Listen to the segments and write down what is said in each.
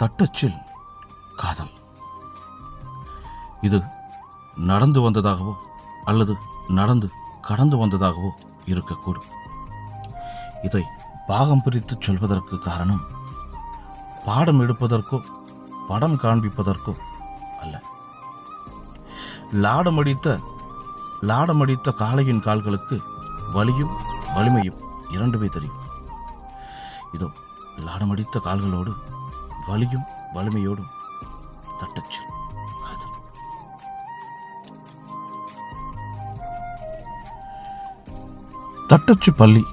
தட்டச்சில் காதல். இது நடந்து வந்ததாகவோ அல்லது நடந்து கடந்து வந்ததாகவோ இருக்கக்கூடும். இதை பாகம் பிரித்து சொல்வதற்கு காரணம் பாடம் எடுப்பதற்கோ படம் காண்பிப்பதற்கோ அல்ல. லாடமடித்த லாடமடித்த காளையின் கால்களுக்கு வலியும் வலிமையும் இரண்டுமே தெரியும். இதோ லாடமடித்த கால்களோடு வலியும் வலிமையோடும் தட்டச்சு. காதல். தட்டச்சு பள்ளி.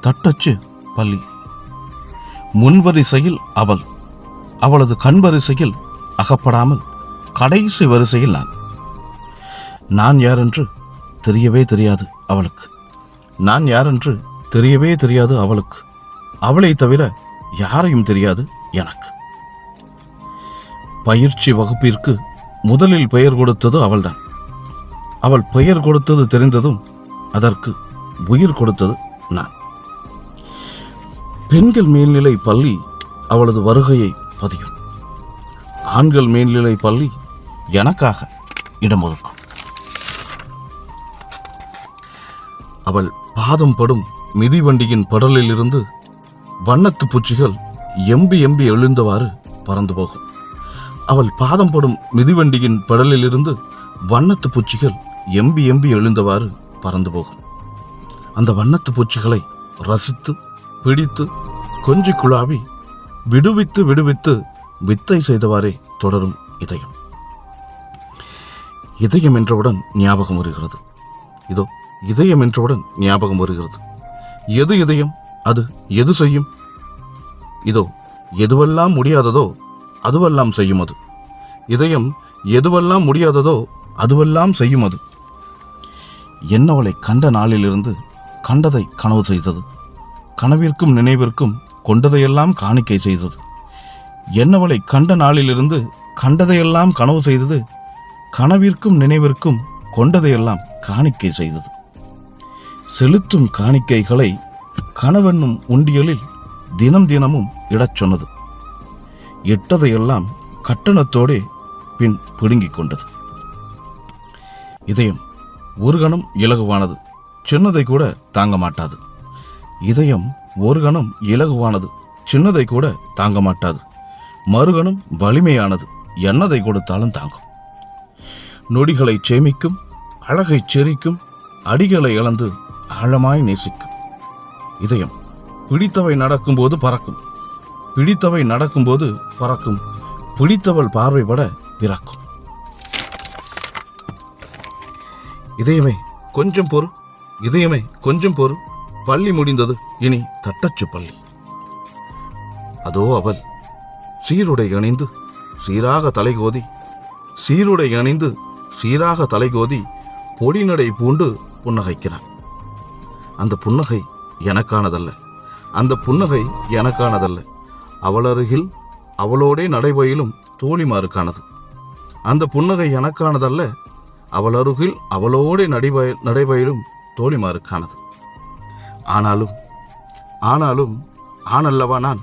தட்டச்சு பள்ளி. முன்வரிசையில் அவள். அவளது கண் வரிசையில் அகப்படாமல் கடைசி வரிசையில் நான். நான் யாரென்று தெரியவே தெரியாது அவளுக்கு. நான் யாரென்று தெரியவே தெரியாது அவளுக்கு. அவளை தவிர யாரையும் தெரியாது எனக்கு. பயிற்சி வகுப்பிற்கு முதலில் பெயர் கொடுத்தது அவள்தான். அவள் பெயர் கொடுத்தது தெரிந்ததும் அதற்கு உயிர் கொடுத்தது நான். பெண்கள் மேல்நிலை பள்ளி அவளது வருகையை பதியும். ஆண்கள் மேல்நிலை பள்ளி எனக்காக இடம் ஒதுக்கும் அவள் பாதம் படும் மிதிவண்டியின் படலில் இருந்து வண்ணத்து பூச்சிகள் எம்பி எம்பி எழுந்தவாறு பறந்து போகும். அவள் பாதம் படும் மிதிவண்டியின் பெடலிலிருந்து வண்ணத்து பூச்சிகள் எம்பி எம்பி எழுந்தவாறு பறந்து போகும். அந்த வண்ணத்து பூச்சிகளை ரசித்து பிடித்து கொஞ்சி குழாவி விடுவித்து விடுவித்து வித்தை செய்தவாறே தொடரும் இதயம். இதயம் என்றவுடன் ஞாபகம் வருகிறது. இதோ இதயம் என்றவுடன் ஞாபகம் வருகிறது. எது இதயம்? அது எது செய்யும்? இதோ எதுவெல்லாம் முடியாததோ அதுவெல்லாம் செய்யும் அது. இதயம் எதுவெல்லாம் முடியாததோ அதுவெல்லாம் செய்யும் அது. என்னவளை கண்ட நாளிலிருந்து கண்டதை கனவு செய்தது. கனவிற்கும் நினைவிற்கும் கொண்டதையெல்லாம் காணிக்கை செய்தது. என்னவளை கண்ட நாளிலிருந்து கண்டதையெல்லாம் கனவு செய்தது. கனவிற்கும் நினைவிற்கும் கொண்டதையெல்லாம் காணிக்கை செய்தது. செலுத்தும் காணிக்கைகளை கனவென்னும் உண்டியலில் தினம் தினமும் இடச் சொன்னது. இட்டதையெல்லாம் கட்டணத்தோடே பின் பிடுங்கிக் கொண்டது. இதயம் ஒரு கணம் இலகுவானது. சின்னதை கூட தாங்க மாட்டாது. இதயம் ஒரு கணம் இலகுவானது. சின்னதை கூட தாங்க மாட்டாது. மறுகணம் வலிமையானது. என்னதை கொடுத்தாலும் தாங்கும். நொடிகளை சேமிக்கும் அழகைச் செரிக்கும் அடிகளை இழந்து ஆழமாய் நேசிக்கும். இதயம். பிடித்தவை நடக்கும்போது பறக்கும். பிடித்தவை நடக்கும்போது பறக்கும். பிடித்தவள் பார்வைப்பட பிறக்கும் இதயமே கொஞ்சம் பொறு. இதயமே கொஞ்சம் பொறு. பள்ளி முடிந்தது. இனி தட்டச்சு பள்ளி. அதோ அவள். சீருடை அணிந்து சீராக தலைகோதி சீருடை அணிந்து சீராக தலைகோதி பொடிநடை பூண்டு புன்னகைக்கிறான் அந்த புன்னகை எனக்கானதல்ல. அந்த புன்னகை எனக்கானதல்ல. அவளருகில் அவளோடே நடைபயிலும் தோழிமாருக்கானது அந்த புன்னகை எனக்கானதல்ல அவளருகில் அவளோடே நடைபய நடைபயிலும் தோழிமாருக்கானது ஆனாலும் ஆனாலும் ஆனல்லவா நான்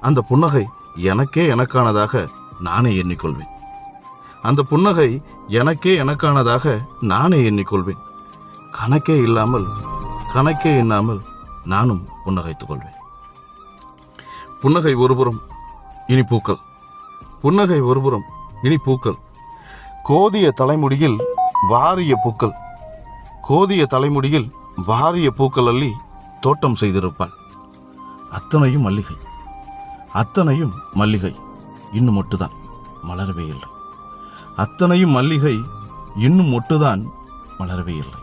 அந்த புன்னகை எனக்கே எனக்கானதாக நானே எண்ணிக்கொள்வேன். அந்த புன்னகை எனக்கே எனக்கானதாக நானே எண்ணிக்கொள்வேன். கணக்கே இல்லாமல் கணக்கே எண்ணாமல் நானும் புன்னகைத்துக் கொள்வேன். புன்னகை ஒருபுறம் இனி பூக்கள். புன்னகை ஒருபுறம் இனி பூக்கள். கோதிய தலைமுடியில் வாரிய பூக்கள். கோதிய தலைமுடியில் வாரிய பூக்கள் அள்ளி தோட்டம் செய்திருப்பாள். அத்தனையும் மல்லிகை. அத்தனையும் மல்லிகை. இன்னும் மொட்டுதான் மலரவே இல்லை. அத்தனையும் மல்லிகை இன்னும் மொட்டுதான் மலரவே இல்லை.